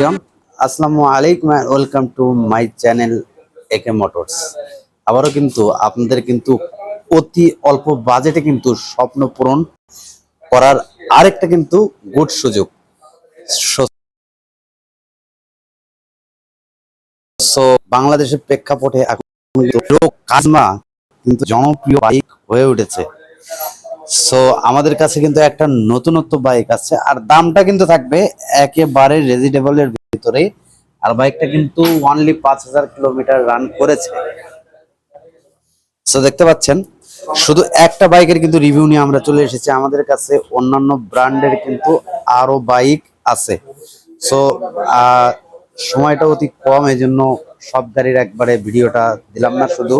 Everyone আসসালামু আলাইকুম welcome to my channel AK motors আবারও কিন্তু আপনাদের কিন্তু অতি অল্প বাজেটে কিন্তু স্বপ্ন পূরণ করার আরেকটা কিন্তু গুড সুযোগ। সো বাংলাদেশের প্রেক্ষাপটে এখন কাজমা কিন্তু জনপ্রিয় বাইক হয়ে উঠেছে। সো আমাদের কাছে কিন্তু একটা নতুনত্ব বাইক আছে, আর দামটা কিন্তু থাকবে একেবারে রেজিডেবলের ভিতরে আর বাইকটা কিন্তু অনলি পাঁচ হাজার কিলোমিটার রান করেছে। সো দেখতে পাচ্ছেন, শুধু একটা বাইকের কিন্তু রিভিউ নিয়ে আমরা চলে এসেছি। আমাদের কাছে অন্যান্য ব্র্যান্ডের কিন্তু আরও বাইক আছে। সো সময়টা অতি কম এই জন্য সব গাড়ির একবারে ভিডিওটা দিলাম না শুধু।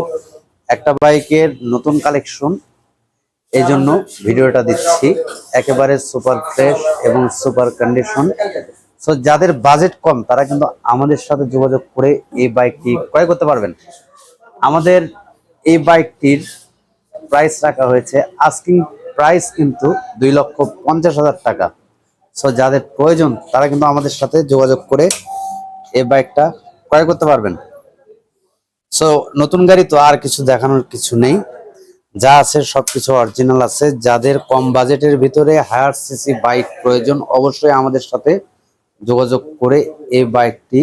একটা বাইকের নতুন কালেকশন এই জন্য ভিডিওটা দিচ্ছি। একেবারে সুপার ফ্রেশ এবং সুপার কন্ডিশন সো যাদের বাজেট কম, তারা কিন্তু আমাদের সাথে যোগাযোগ করে এই বাইকটি ক্রয় করতে পারবেন। আমাদের এই বাইকটির প্রাইস রাখা হয়েছে। আস্কিং প্রাইস কিন্তু দুই লক্ষ পঞ্চাশ হাজার টাকা। সো যাদের প্রয়োজন, তারা কিন্তু আমাদের সাথে যোগাযোগ করে এই বাইকটা ক্রয় করতে পারবেন। সো নতুন গাড়ি তো আর কিছু দেখানোর কিছু নেই। যা আছে সবকিছু অরিজিনাল আছে। যাদের কম বাজেটের ভিতরে হায়ার সিসি বাইক প্রয়োজন, অবশ্যই আমাদের সাথে যোগাযোগ করে এই বাইকটি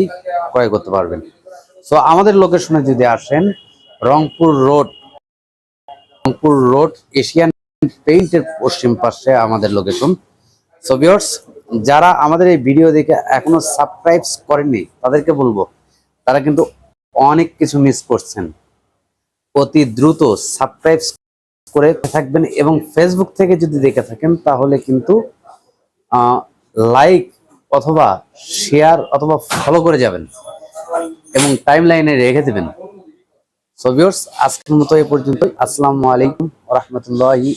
ক্রয় করতে পারবেন। সো আমাদের লোকেশনে যদি আসেন, Rangpur road Rangpur road Asian পেইন্টের পশ্চিম পাশে আমাদের লোকেশন সো ভিউয়ার্স যারা আমাদের এই ভিডিও দেখে এখনও সাবস্ক্রাইব করেননি, তাদেরকে বলব, তারা কিন্তু অনেক কিছু মিস করছেন। অতি দ্রুত সাবস্ক্রাইব করে থাকবেন এবং ফেসবুক থেকে যদি দেখে থাকেন, তাহলে কিন্তু লাইক অথবা শেয়ার অথবা ফলো করে যাবেন এবং টাইম লাইনে রেখে দেবেন। সো ভিউয়ার্স আজকের মতো এই পর্যন্ত আসসালামু আলাইকুম রহমতুল্লাহি